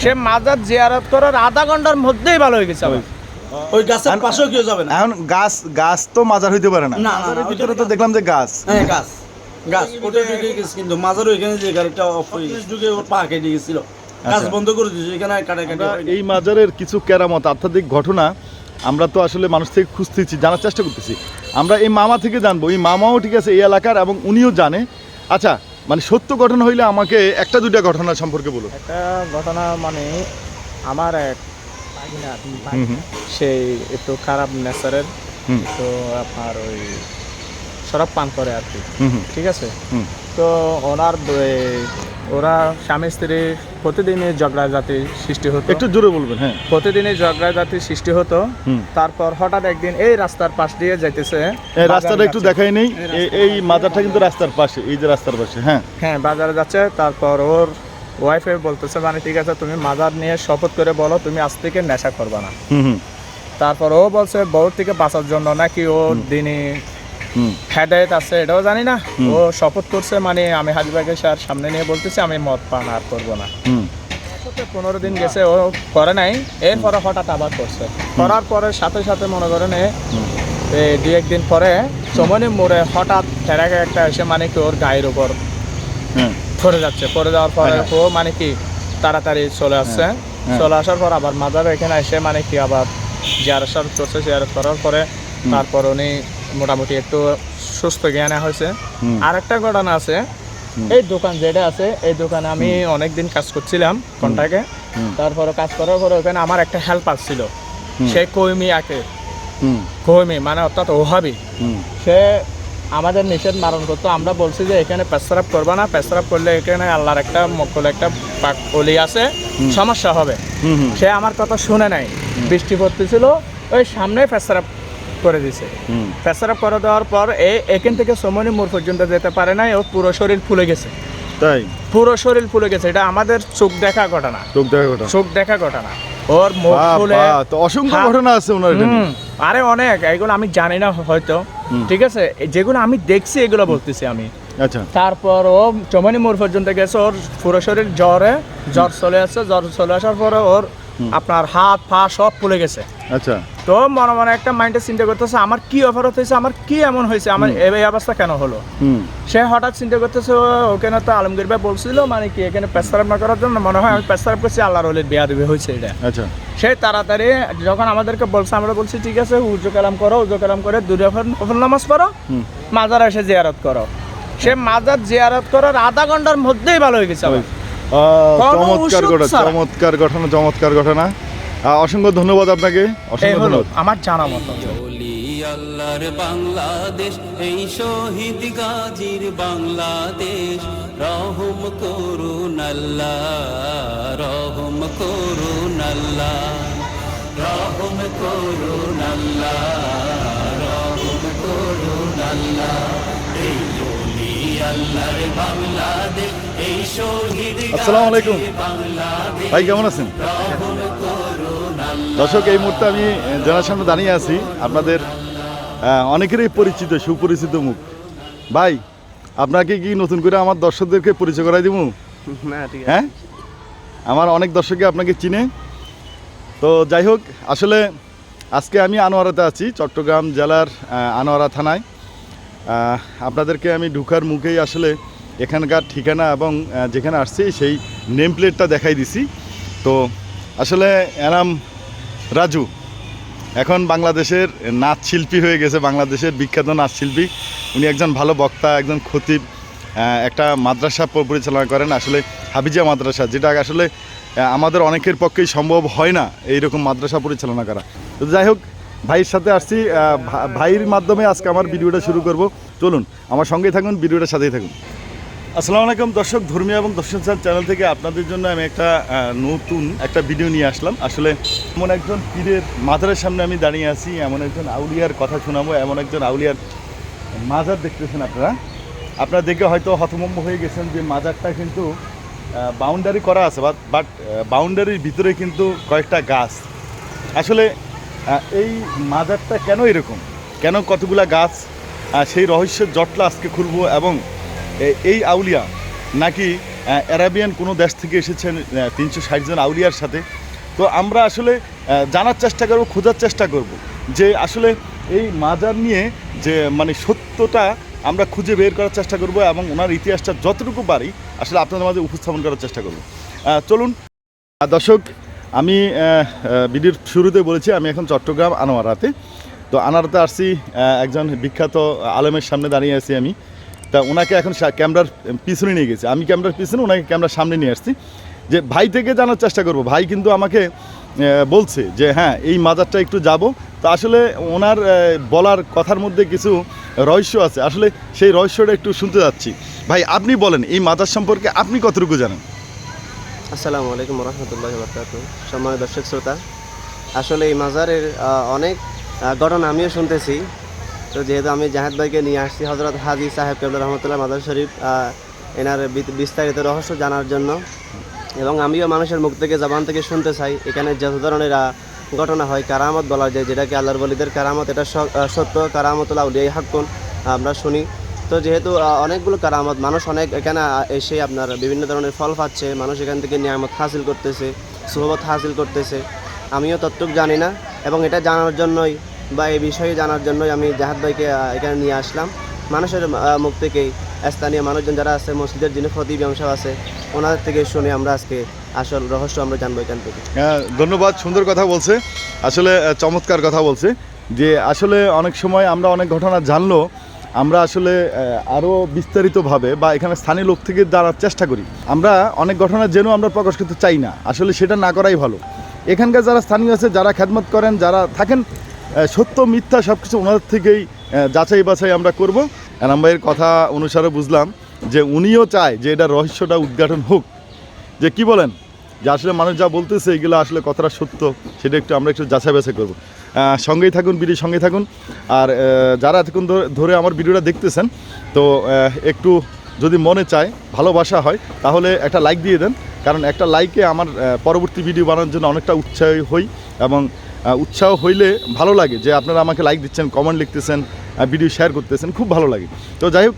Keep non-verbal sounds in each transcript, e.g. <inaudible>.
সে মাজার জিয়ারত করার আধা ঘণ্টার মধ্যেই ভালো হয়ে গেছে আমার। ওই গাছের পাশেও কেউ যাবে না? এখন গাছ গাছ তো মাজার হইতে পারে না। ভিতরে তো দেখলাম যে গাছ। হ্যাঁ গাছ। গাছ ওটা ঢুকে গেছে কিন্তু মাজার ওইখানে যে গাড়িটা অফ হয়ে গেছে। ঢুকে ওর পা কেটে গেছিল। গাছ আচ্ছা। বন্ধ করে দিয়েছে এখানে কাটা কাটা এই মাজারের কিছু কেরামত আধ্যাত্মিক ঘটনা আমরা তো আসলে মানুষ থেকে খুঁজতেছি জানার চেষ্টা করতেছি। আমরা এই মামা থেকে জানব এই মামাও ঠিক আছে এই এলাকার এবং উনিও জানে। আচ্ছা মানে সত্য ঘটনা হইলে আমাকে একটা দুইটা ঘটনা সম্পর্কে বলুন। একটা ঘটনা মানে আমার এক সেই একটু খারাপ নেচারের তো আপনার ওই শরাব পান করে আর কি। ঠিক আছে? তো ওনার ওরা স্বামী স্ত্রী প্রতিদিনই ঝগড়া জাতি সৃষ্টি হতো। একটু জোরে বলবেন হ্যাঁ। প্রতিদিনই ঝগড়া জাতি সৃষ্টি হতো। তারপর হঠাৎ একদিন এই রাস্তার পাশ দিয়ে যাইতেছে। রাস্তাটা একটু দেখাই নেই। এই মাজারটা কিন্তু রাস্তার পাশে এই যে রাস্তার পাশে হ্যাঁ। হ্যাঁ বাজারে যাচ্ছে। তারপর ওর ওয়াইফে বলতেছে মানে ঠিক আছে তুমি মাজার নিয়ে শপথ করে বলো তুমি আজ থেকে নেশা করবে না। তারপর ও বলছে বউর থেকে বাঁচার জন্য নাকি ও দিনই হুম হেদায়ত আছে এটাও জানি না। ও শপথ করছে মানে আমি হাজিবাগে স্যার সামনে নিয়ে বলতেছি আমি মদ পান আর করব না। পনেরো দিন গেছে ও করে নাই। এরপরে হঠাৎ আবার করছে। করার পরে সাথে সাথে মনে করেন দুই একদিন পরে চমনি মোড়ে হঠাৎ ফেরাকে একটা এসে মানে কি ওর গায়ের উপর হ্যাঁ পড়ে যাচ্ছে। পড়ে যাওয়ার পরে আচ্ছা। ও মানে কি তাড়াতাড়ি চলে আসছে। হ্যাঁ। চলে আসার পর আবার মাদার এখানে এসে মানে কি আবার জিয়ারত সারত করছে। জিয়ারত করার পরে তারপর উনি মোটামুটি একটু সুস্থ জ্ঞানে হয়েছে। আর একটা ঘটনা আছে এই দোকান যেটা আছে এই দোকানে আমি অনেকদিন কাজ করছিলাম কন্ট্রাক্টে হুম। তারপরে কাজ করার পরে ওখানে আমার একটা হেল্পার ছিল। সে কইমি আকে? কইমি মানে অর্থাৎ ওহাবি সে আমাদের নিষেধ মারণ করতো। আমরা বলছি যে এখানে পেশরাপ করবা না। পেশরাপ করলে এখানে আল্লাহর একটা মকল একটা পাক অলি আছে। সমস্যা হবে। সে আমার কথা শুনে নাই। বৃষ্টি পড়তেছিল। ওই সামনে পেশরাপ করে দিছে। হুম। পেশরাপ করে দেওয়ার পর এই এখান থেকে সমনি মোড় পর্যন্ত যেতে পারে নাই ও পুরো শরীর ফুলে গেছে। তাই? পুরো শরীর ফুলে গেছে। এটা আমাদের চোখ দেখা ঘটনা। চোখ দেখা ঘটনা। চোখ দেখা ঘটনা। ওর মুখ ফুলে তো অসংখ্য ঘটনা আছে ওনার এখানে। আরে অনেক। এগুলো আমি জানি না হয়তো। ঠিক আছে? যেগুলো আমি দেখছি এগুলো বলতেছি আমি। আচ্ছা। তারপর ও চমনি মোড় পর্যন্ত গেছে। ওর পুরো শরীর জ্বরে জ্বর চলে আসছে। জ্বর চলে আসার পরে ওর আপনার হাত পা সব ফুলে গেছে। আচ্ছা। তো মনে মনে একটা মাইন্ডে চিন্তা করতেছে আমার কি অফারত হয়েছে? আমার কি এমন হয়েছে? আমার এই অবস্থা কেন হলো? সে হঠাৎ চিন্তা করতেছে ওখানে তো আলমগীর ভাই বলছিল মানে কি এখানে পেস্তারাপ না করার জন্য? মনে হয় আমি পেস্তারাপ করছি আল্লাহর হলে বিয়া দেবে হয়েছে এটা। আচ্ছা। সে তাড়াতাড়ি যখন আমাদেরকে বলছে আমরা বলছি ঠিক আছে উজু কালাম করো উজু কালাম করে দুই নফল নামাজ পড়ো মাজার এসে জিয়ারত করো। সে মাজার জিয়ারত করার আধা ঘণ্টার মধ্যেই ভালো হয়ে গেছে চমৎকার ঘটনা চমৎকার ঘটনা চমৎকার ঘটনা। অসংখ্য ধন্যবাদ আপনাকে অসংখ্য ধন্যবাদ। আমার জানা মতো। বলি আল্লাহর বাংলাদেশ এই শহীদ গাজীর বাংলাদেশ। রহম করুন আল্লাহ রহম করুন আল্লাহ রহম করুন আল্লাহ রহম করুন আল্লাহ। এই বলি আল্লাহর বাংলাদেশ এই শহীদ আসসালামু আলাইকুম। বাংলাদেশ। ভাই কেমন আছেন? দর্শক এই মুহূর্তে আমি জানার সামনে দাঁড়িয়ে আছি। আপনাদের অনেকেরই পরিচিত সুপরিচিত মুখ। ভাই আপনাকে কি নতুন করে আমার দর্শকদেরকে পরিচয় করাই দিব? হ্যাঁ? আমার অনেক দর্শকই আপনাকে চিনে। তো যাই হোক আসলে আজকে আমি আনোয়ারাতে আছি চট্টগ্রাম জেলার আনোয়ারা থানায়। আপনাদেরকে আমি ঢুকার মুখেই আসলে এখানকার ঠিকানা এবং যেখানে আসছি সেই নেম প্লেটটা দেখাই দিছি। তো আসলে এনাম রাজু, এখন বাংলাদেশের নাচ শিল্পী হয়ে গেছে বাংলাদেশের বিখ্যাত নাচ শিল্পী উনি একজন ভালো বক্তা, একজন খতিব একটা মাদ্রাসা পরিচালনা করেন, আসলে হাবিজা মাদ্রাসা, যেটা আসলে আমাদের অনেকের পক্ষেই সম্ভব হয় না এইরকম মাদ্রাসা পরিচালনা করা। তো যাই হোক, ভাইয়ের সাথে আসছি ভাইয়ের মাধ্যমে আজকে আমার ভিডিওটা শুরু করব। চলুন, আমার সঙ্গেই থাকুন, ভিডিওটার সাথেই থাকুন। আসসালামু আলাইকুম দর্শক, ধর্মীয় এবং দর্শন সার চ্যানেল থেকে আপনাদের জন্য আমি একটা নতুন একটা ভিডিও নিয়ে আসলাম। আসলে এমন একজন পীরের মাজারের সামনে আমি দাঁড়িয়ে আছি, এমন একজন আউলিয়ার কথা শোনাবো, এমন একজন আউলিয়ার মাজার দেখতেছেন আপনারা। আপনারা দেখে হয়তো হতমম্ব হয়ে গেছেন যে মাজারটা কিন্তু বাউন্ডারি করা আছে বাট বাট বাউন্ডারির ভিতরে কিন্তু কয়েকটা গাছ। আসলে এই মাজারটা কেন এরকম? কেন কতগুলা গাছ সেই রহস্যের জটলা আজকে খুলবো এবং এই আউলিয়া নাকি অ্যারাবিয়ান কোনো দেশ থেকে এসেছেন তিনশো ষাট জন আউলিয়ার সাথে। তো আমরা আসলে জানার চেষ্টা করব, খোঁজার চেষ্টা করব যে আসলে এই মাজার নিয়ে যে মানে সত্যটা আমরা খুঁজে বের করার চেষ্টা করব এবং ওনার ইতিহাসটা যতটুকু পারি আসলে আপনাদের মাঝে উপস্থাপন করার চেষ্টা করব। চলুন। দর্শক, আমি ভিডিওর শুরুতে বলেছি, আমি এখন চট্টগ্রাম আনোয়ারাতে। তো আনোয়ারাতে আসছি একজন বিখ্যাত আলমের সামনে দাঁড়িয়ে আছি আমি। তা ওনাকে এখন ক্যামেরার পিছনে নিয়ে গেছি। আমি ক্যামেরার পিছনে ওনাকে ক্যামেরার সামনে নিয়ে আসছি। যে ভাই থেকে জানার চেষ্টা করব। ভাই কিন্তু আমাকে বলছে যে হ্যাঁ এই মাজারটা একটু যাব। তো আসলে ওনার বলার কথার মধ্যে কিছু রহস্য আছে। আসলে সেই রহস্যটা একটু শুনতে যাচ্ছি। ভাই, আপনি বলেন, এই মাজার সম্পর্কে আপনি কতটুকু জানেন? আসসালামু আলাইকুম রহমতুল্লাহ সম্মানিত দর্শক শ্রোতা, আসলে এই মাজারের অনেক ঘটনা আমিও শুনতেছি। তো যেহেতু আমি জাহেদ ভাইকে নিয়ে আসছি হজরত হাজি সাহেব কেবল রহমতুল্লাহ মাদার শরীফ এনার বিস্তারিত রহস্য জানার জন্য। এবং আমিও মানুষের মুখ থেকে, জবান থেকে শুনতে চাই, এখানে যত ধরনের ঘটনা হয়, কারামত বলা যায় যেটাকে আল্লাহর বলিদের কারামত, এটা সত্য কারামতুল্লাহ উলিয়াই হাক্কুন, আমরা শুনি। তো যেহেতু অনেকগুলো কারামত, মানুষ অনেক এখানে এসে আপনার বিভিন্ন ধরনের ফল পাচ্ছে, মানুষ এখান থেকে নিয়ামত হাসিল করতেছে, সুহবত হাসিল করতেছে। আমিও ততটুক জানি না, এবং এটা জানার জন্যই বা এই বিষয়ে জানার জন্যই আমি জাহাদ ভাইকে এখানে নিয়ে আসলাম। মানুষের মুখ থেকেই স্থানীয় মানুষজন যারা আছে, মসজিদের যিনি খতিব অংশ আছে, ওনাদের থেকে শুনে আমরা আজকে আসল রহস্য আমরা জানব এখান থেকে। ধন্যবাদ, সুন্দর কথা বলছে। আসলে চমৎকার কথা বলছে যে আসলে অনেক সময় আমরা অনেক ঘটনা জানলো, আমরা আসলে আরও বিস্তারিতভাবে বা এখানে স্থানীয় লোক থেকে জানার চেষ্টা করি। আমরা অনেক ঘটনা জেনেও আমরা প্রকাশ করতে চাই না। আসলে সেটা না করাই ভালো। এখানকার যারা স্থানীয় আছে, যারা খেদমত করেন, যারা থাকেন সত্য, মিথ্যা সব কিছু ওনাদের থেকেই যাচাই বাছাই আমরা করব। এনাম ভাইয়ের কথা অনুসারে বুঝলাম যে উনিও চায় যে এটা রহস্যটা উদ্ঘাটন হোক। যে কি বলেন? যে আসলে মানুষ যা বলতেছে, এগুলো আসলে কতটা সত্য, সেটা একটু আমরা একটু যাচাই বাছাই করব। সঙ্গেই থাকুন, বিডির সঙ্গে থাকুন। আর যারা এতক্ষণ ধরে- আমার ভিডিওটা দেখতেছেন, তো একটু যদি মনে চায়, ভালোবাসা হয়, তাহলে একটা লাইক দিয়ে দেন। কারণ একটা লাইকে আমার পরবর্তী ভিডিও বানানোর জন্য অনেকটা উৎসাহী হই এবং উৎসাহ হইলে ভালো লাগে যে আপনারা আমাকে লাইক দিচ্ছেন কমেন্ট লিখতেছেন ভিডিও শেয়ার করতেছেন, খুব ভালো লাগে। তো যাই হোক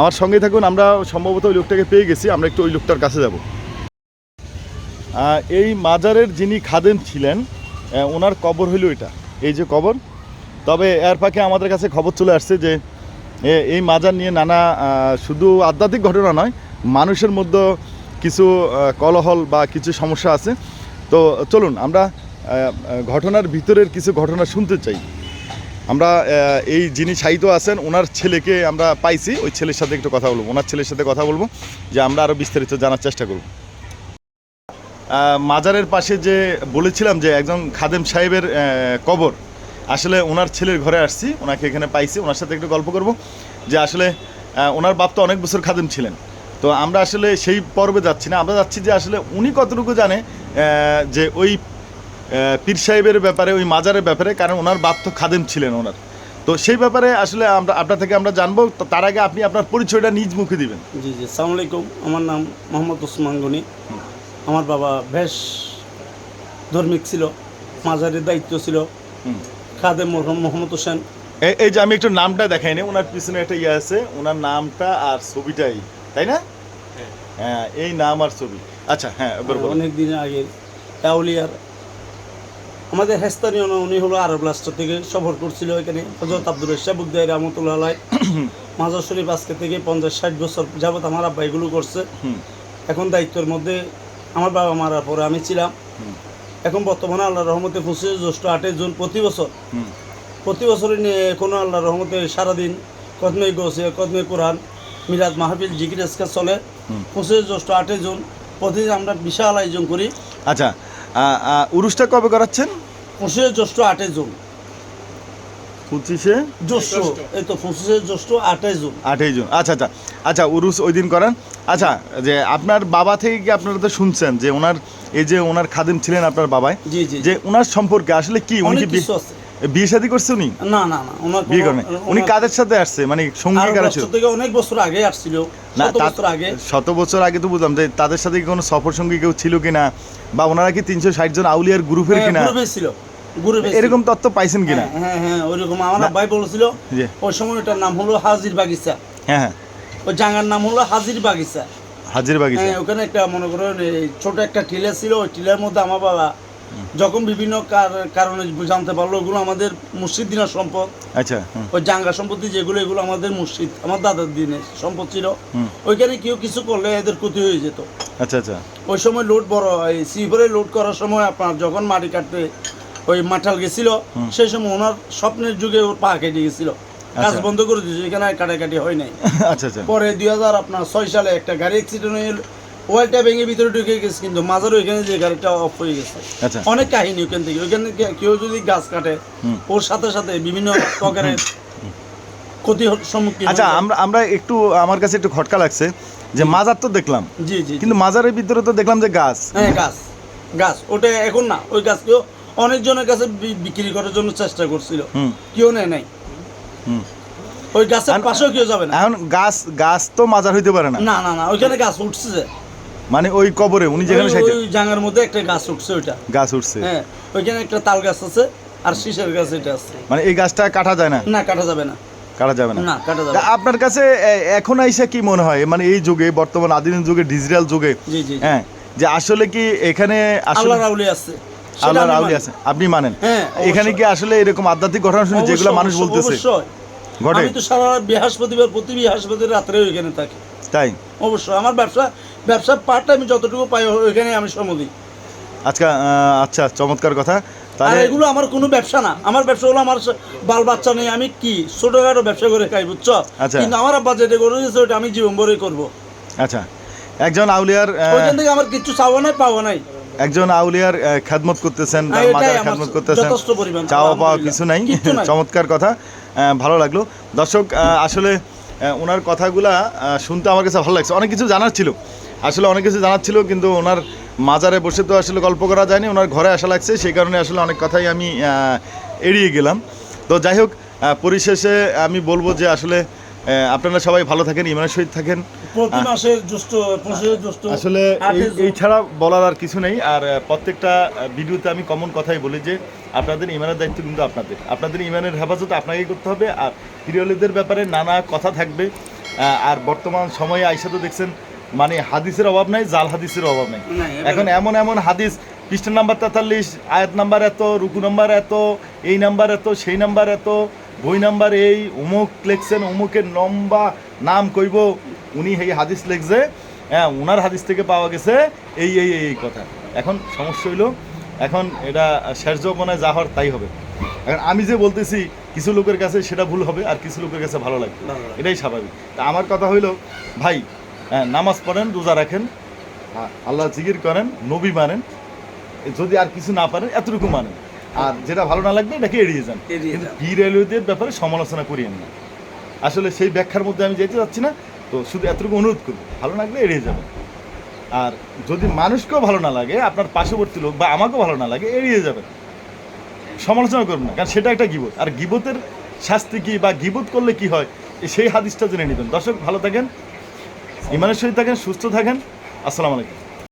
আমার সঙ্গে থাকুন, আমরা সম্ভবত ওই লোকটাকে পেয়ে গেছি, আমরা একটু ওই লোকটার কাছে যাব। এই মাজারের যিনি খাদেম ছিলেন ওনার কবর হইল এটা। এই যে কবর, তবে এর ফাঁকে আমাদের কাছে খবর চলে আসছে যে এই মাজার নিয়ে নানা শুধু আধ্যাত্মিক ঘটনা নয়, মানুষের মধ্যে কিছু কলহল বা কিছু সমস্যা আছে। তো চলুন, আমরা ঘটনার ভিতরের কিছু ঘটনা শুনতে চাই। আমরা এই যিনি সাহিত্য আছেন, ওনার ছেলেকে আমরা পাইছি। ওই ছেলের সাথে একটু কথা বলব। ওনার ছেলের সাথে কথা বলব, যে আমরা আরও বিস্তারিত জানার চেষ্টা করব। মাজারের পাশে যে বলেছিলাম যে একজন খাদেম সাহেবের কবর, আসলে ওনার ছেলের ঘরে আসছি, ওনাকে এখানে পাইছি, ওনার সাথে একটু গল্প করব যে আসলে ওনার বাপ তো অনেক বছর খাদেম ছিলেন। তো আমরা আসলে সেই পর্বে যাচ্ছি না। আমরা যাচ্ছি যে আসলে উনি কতটুকু জানে যে ওই পীর সাহেবের ব্যাপারে ওই মাজারের ব্যাপারে কারণ ওনার বাপ তো খাদেম ছিলেন ওনার। তো সেই ব্যাপারে আসলে আমরা আপনার থেকে আমরা জানব তার আগে আপনি আপনার পরিচয়টা নিজ মুখে দিবেন। জি জি সালাম আলাইকুম। আমার নাম মোহাম্মদ ওসমান গনি। আমার বাবা বেশ ধর্মিক ছিল মাজারের দায়িত্ব ছিল। খাদেম মোহাম্মদ হোসেন। এই- যে আমি একটু নামটা দেখাই নি ওনার পিছনে একটা ইয়ে আছে ওনার নামটা আর ছবিটাই তাই না? হ্যাঁ। এই নাম আর ছবি। আচ্ছা হ্যাঁ অনেক দিন আগে আউলিয়ার আমাদের হেস্তানীয় উনি হলো আরব রাষ্ট্র থেকে সফর করছিল এখানে হজরত আব্দুল রশা বুদ্দাই রহমতুল্লাহ আলাই <coughs> মাজার শরীফ আজকে থেকে পঞ্চাশ ষাট বছর যাবত আমার আব্বা এগুলো করছে। এখন দায়িত্বের মধ্যে আমার বাবা মারার পরে আমি ছিলাম। এখন বর্তমানে আল্লাহ রহমতে পঁচিশে জ্যৈষ্ঠ আটই জুন প্রতি বছর। প্রতি বছরই নিয়ে এখনও আল্লাহ রহমতে সারাদিন কদমে গোসে কদমে কোরআন মিরাজ মাহফিল জিকির চলে। পঁচিশে জ্যৈষ্ঠ আটই জুন প্রতিদিন আমরা বিশাল আয়োজন করি। আচ্ছা উরুসটা কবে করাচ্ছেন? পঁচিশে জ্যৈষ্ঠ আটই জুন। পঁচিশে? জ্যৈষ্ঠ এই তো পঁচিশে জ্যৈষ্ঠ আটই জুন। আটই জুন আচ্ছা আচ্ছা আচ্ছা উরুস ওই দিন করেন। আচ্ছা যে আপনার বাবা থেকে কি আপনারা তো শুনছেন যে ওনার এই যে ওনার খাদিম ছিলেন আপনার বাবাই জি জি যে ওনার সম্পর্কে আসলে কি উনি কি বিয়ে- শাদী করছে উনি? না না না ওনার বিয়ে করেন উনি কাদের সাথে আসছে? মানে সঙ্গী কারা ছিল? থেকে অনেক বছর আগে আসছিল না বছর আগে। শত বছর আগে তো বুঝলাম যে তাদের সাথে কি কোনো সফর সঙ্গী কেউ ছিল কিনা? বা ওনারা কি তিনশো ষাট জন আউলিয়ার গ্রুপের হ্যাঁ, কিনা? গ্রুপে ছিল এরকম তত্ত্ব পাইছেন কিনা? হ্যাঁ, হ্যাঁ হ্যাঁ ওইরকম। আমার। আব্বাই বলেছিল। ওই সময় ওটার নাম হলো হাজির বাগিচা। হ্যাঁ হ্যাঁ। ওই জাঙ্গার নাম হলো হাজির বাগিচা। হাজির বাগিচা। হ্যাঁ ওখানে একটা মনে করেন ছোট একটা টিলা ছিল ওই টিলার মধ্যে আমার বাবা যখন বিভিন্ন কারণে জানতে পারল ওগুলো আমাদের মুর্শিদ দিনের সম্পদ। আচ্ছা ওই জাঙ্গা সম্পত্তি যেগুলো এগুলো আমাদের মুর্শিদ আমার দাদার দিনের সম্পদ ছিল। ওইখানে কেউ কিছু করলে এদের ক্ষতি হয়ে যেত। আচ্ছা আচ্ছা। ওই সময় লোড বড় এই সিভরে লোড করার সময় আপনার যখন মাটি কাটতে ওই মাঠাল গেছিল সেই সময় ওনার স্বপ্নের যুগে ওর পা কেটে গেছিল। কাজ আচ্ছা। বন্ধ করে দিয়েছে এখানে কাটাকাটি হয় নাই। <laughs> আচ্ছা আচ্ছা। পরে দুই হাজার আপনার ছয় সালে একটা গাড়ি অ্যাক্সিডেন্ট হয়ে ওয়ালটা ভেঙে ভিতরে ঢুকে গেছে কিন্তু মাজার ওইখানে যে গাড়িটা অফ হয়ে গেছে। আচ্ছা। অনেক কাহিনী ওখান থেকে। ওইখান কেউ যদি গাছ কাটে ওর সাথে সাথে বিভিন্ন প্রকারের ক্ষতি সম্মুখীন আচ্ছা আমরা আমরা একটু আমার কাছে একটু খটকা লাগছে যে মাজার তো দেখলাম। জি জি কিন্তু মাজারের ভিতরে তো দেখলাম যে গাছ। হ্যাঁ গাছ। গাছ। ওটা এখন না। ওই গাছকেও অনেকজনের কাছে বিক্রি করার জন্য চেষ্টা করছিল। হুম। কেউ নেয় নাই। হুম। ওই গাছের পাশেও কেউ যাবে না। এখন গাছ গাছ তো মাজার হইতে পারে না। না না না। ওইখানে গাছ উঠছে। মানে ওই কবরে উনি যেখানে সাইতে ওই জাঙ্গার মধ্যে একটা গাছ উঠছে ওইটা। গাছ উঠছে। হ্যাঁ ওইখানে একটা তাল গাছ আছে আর শীষের গাছ এটা আছে। মানে এই গাছটা কাটা যায় না? না কাটা যাবে না। কাটা যাবে না? না কাটা যাবে। আপনার কাছে এখন আইসা কি মনে হয়? মানে এই যুগে বর্তমান আধুনিক যুগে ডিজিটাল যুগে জি জি। হ্যাঁ যে আসলে কি এখানে আল্লাহ রাউলি আছে। সেটা আল্লাহর আউলি আছে। আপনি মানেন? হ্যাঁ, এখানে কি আসলে এরকম আধ্যাত্মিক ঘটনা শুনে যেগুলো মানুষ বলতেছে? অবশ্যই। ঘটে? আমি তো সারা বৃহস্পতিবার প্রতি বৃহস্পতিবার রাত্রে ওইখানে থাকি। তাই? অবশ্যই আমার ব্যবসা ব্যবসার পার্ট আমি যতটুকু পাই ওইখানে আমি সময় দিই। আহ, আচ্ছা চমৎকার কথা। আর তাহলে এগুলো আমার কোনো ব্যবসা না। আমার ব্যবসা হলো আমার বাল বাচ্চা নেই আমি কি ছোটখাটো ব্যবসা করে খাই বুঝছ? আচ্ছা। কিন্তু আমার আব্বা যেটা করে দিয়েছে ওটা আমি জীবন ভরে করব। আচ্ছা। একজন আউলিয়ার ওইখান থেকে আমার কিছু চাওয়া নাই পাওয়া নাই। একজন আউলিয়ার খেদমত করতেছেন মাজার খেদমত করতেছেন। যথেষ্ট পরিমাণ, চাওয়া পাওয়া কিছু নাই। চমৎকার কথা। ভালো লাগল। দর্শক আসলে ওনার কথাগুলা শুনতে আমার কাছে ভালো লাগছে। অনেক কিছু জানার ছিল। আসলে অনেক কিছু জানার ছিল কিন্তু ওনার মাজারে বসে তো আসলে গল্প করা যায়নি ওনার ঘরে আসা লাগছে সেই কারণে আসলে অনেক কথাই আমি এড়িয়ে গেলাম। তো যাই হোক পরিশেষে আমি বলব যে আসলে আপনারা সবাই ভালো থাকেন ইমানের সহিত থাকেন। আসলে এই ছাড়া বলার আর কিছু নেই আর প্রত্যেকটা ভিডিওতে আমি কমন কথাই বলি যে আপনাদের ইমানের দায়িত্ব কিন্তু আপনাদের। আপনাদের ইমানের হেফাজত আপনাকেই করতে হবে আর প্রিয়লিদের ব্যাপারে নানা কথা থাকবে আর বর্তমান সময়ে আইসা তো দেখছেন মানে হাদিসের অভাব নাই জাল হাদিসের অভাব নাই। এখন এমন এমন হাদিস পৃষ্ঠা নাম্বার তেতাল্লিশ আয়াত নাম্বার এত রুকু নাম্বার এত এই নাম্বার এত সেই নাম্বার এত বই নাম্বার এই অমুক লেখছেন অমুকের নম্বা নাম কইব উনি এই হাদিস লেখছে হ্যাঁ ওনার হাদিস থেকে পাওয়া গেছে এই এই এই কথা। এখন সমস্যা হইল এখন এটা শেষ যৌবনায় যা হওয়ার তাই হবে। এখন আমি যে বলতেছি কিছু লোকের কাছে সেটা ভুল হবে আর কিছু লোকের কাছে ভালো লাগবে। এটাই স্বাভাবিক। তা আমার কথা হইল ভাই হ্যাঁ, নামাজ পড়েন রোজা রাখেন। আ- আল্লাহ জিকির করেন নবী মানেন। যদি আর কিছু না পারেন এতটুকু মানেন। আর যেটা ভালো না লাগবে এটাকে এড়িয়ে যান। কিন্তু। পীর এলিয়দের ব্যাপারে সমালোচনা করিয়েন না। আসলে সেই ব্যাখ্যার মধ্যে আমি যেতে চাচ্ছি না তো শুধু এতটুকু অনুরোধ করব ভালো লাগলে এড়িয়ে যাবেন। আর যদি মানুষকেও ভালো না লাগে আপনার পার্শ্ববর্তী লোক বা আমাকেও ভালো না লাগে এড়িয়ে যাবেন। সমালোচনা করবেন না কারণ সেটা একটা গিবত। আর গিবতের শাস্তি কি বা গিবত করলে কি হয় সেই হাদিসটা জেনে নেবেন। দর্শক ভালো থাকেন। ইমানের সহিত থাকেন সুস্থ থাকেন। আসসালামু আলাইকুম।